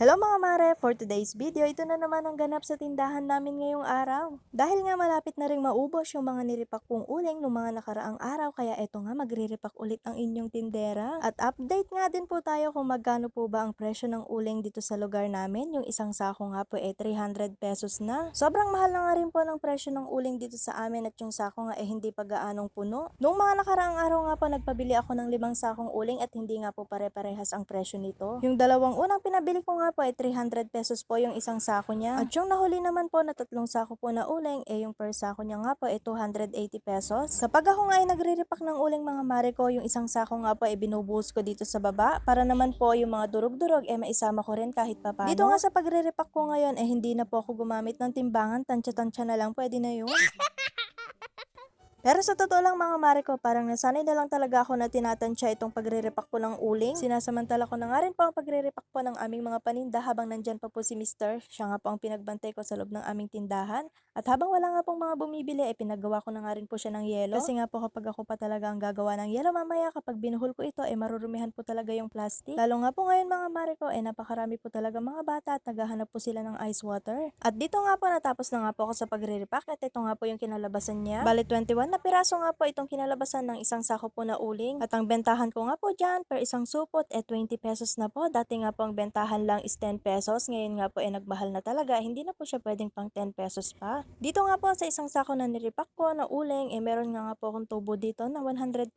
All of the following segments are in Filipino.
Hello mga mare! For today's video, ito na naman ang ganap sa tindahan namin ngayong araw. Dahil nga malapit na rin maubos yung mga niripak kong uling noong mga nakaraang araw, kaya eto nga magriripak ulit ang inyong tindera. At update nga din po tayo kung magkano po ba ang presyo ng uling dito sa lugar namin. Yung isang sako nga po eh 300 pesos na. Sobrang mahal na nga rin po ng presyo ng uling dito sa amin at yung sako nga eh hindi pa gaanong puno. Noong mga nakaraang araw nga po nagpabili ako ng limang sakong uling at hindi nga po pare-parehas ang presyo nito. Yung dalawang unang pinabili ko nga po ay 300 pesos po yung isang sako niya. At yung nahuli naman po na tatlong sako po na uling, eh yung per sako niya nga po ay 280 pesos. Kapag ako nga ay nagre-repack ng uling mga mare ko, yung isang sako nga po ay binubuhos ko dito sa baba para naman po yung mga durog-durog eh maisama ko rin kahit papano. Dito nga sa pagre-repack ko ngayon eh hindi na po ako gumamit ng timbangan, tansya-tansya na lang pwede na yun. Pero sa totoo lang mga mare ko, parang nasanay na lang talaga ako na tinatansya itong pagre-repack ko ng uling. Sinasamantala ko na nga rin po ang pagre-repack po ng aming mga paninda habang nandyan pa po si Mr. Siya nga po ang pinagbantay ko sa loob ng aming tindahan. At habang wala nga pong mga bumibili, eh pinagawa ko na nga rin po siya ng yelo. Kasi nga po kapag ako pa talaga ang gagawa ng yelo mamaya, kapag binuhol ko ito, eh marurumihan po talaga yung plastic. Lalo nga po ngayon mga mare ko, eh napakarami po talaga mga bata at naghahanap po sila ng ice water. At dito nga po natapos na nga po ako sa pagre-repack at ito nga po yung kinalabasan niya. Bali 21 na piraso nga po itong kinalabasan ng isang sako po na uling. At ang bentahan ko nga po dyan per isang supot eh 20 pesos na po. Dati nga po ang bentahan lang is 10 pesos. Ngayon nga po eh nagmahal na talaga. Hindi na po siya pwedeng pang 10 pesos pa. Dito nga po sa isang sako na niripak ko na uling eh meron nga nga po akong tubo dito na 120.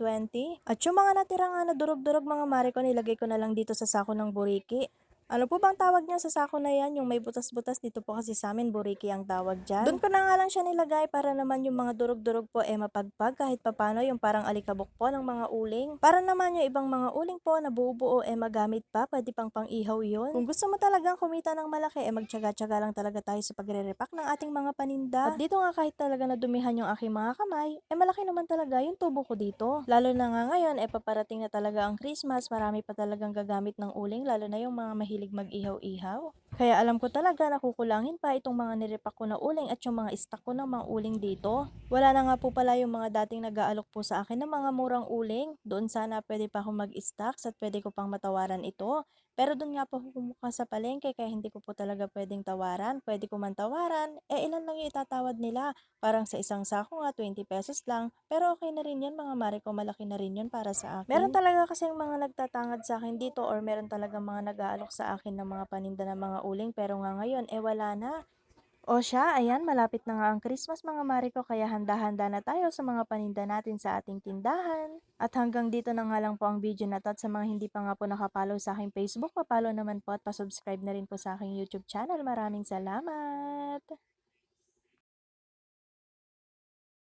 At yung mga natira nga na durog-durog mga mare ko nilagay ko na lang dito sa sako ng buriki. Ano po bang tawag niya sa sako na yan? Yung may butas-butas dito po kasi sa amin, buriki ang tawag dyan. Doon ko na nga lang siya nilagay para naman yung mga durog-durog po eh mapagpag kahit papano yung parang alikabok po ng mga uling. Para naman yung ibang mga uling po na buo-buo eh magamit pa, pwede pang pang-ihaw yun. Kung gusto mo talagang kumita ng malaki eh magtyaga-tyaga lang talaga tayo sa pagre-repack ng ating mga paninda. At dito nga kahit talaga nadumihan yung aking mga kamay, eh malaki naman talaga yung tubo ko dito. Lalo na nga ngayon eh paparating na talaga ang Christmas, marami pa talagang gagamit ng uling, lalo na yung mga mahilig mag-ihaw-ihaw. Kaya alam ko talaga na kukulangin pa itong mga nirepack ko na uling at yung mga stock ko ng mga uling dito. Wala na nga po pala yung mga dating nag-aalok po sa akin ng mga murang uling. Doon sana pwede pa akong mag-stocks at pwede ko pang matawaran ito. Pero doon nga po ako kumuha sa palengke kaya hindi ko po talaga pwedeng tawaran. Pwede ko man tawaran, eh ilan lang yung itatawad nila. Parang sa isang sako nga 20 pesos lang. Pero okay na rin yan mga mare ko, malaki na rin yun para sa akin. Meron talaga kasing mga nagtatangad sa akin dito or meron talaga mga nag-aalok sa akin ng mga paninda ng mga uling pero nga ngayon eh wala na. O siya, ayan, malapit na nga ang Christmas mga mare ko kaya handa-handa na tayo sa mga paninda natin sa ating tindahan. At hanggang dito na nga lang po ang video na to at sa mga hindi pa nga po nakapollow sa aking Facebook, papalo naman po at pasubscribe na rin po sa aking YouTube channel. Maraming salamat!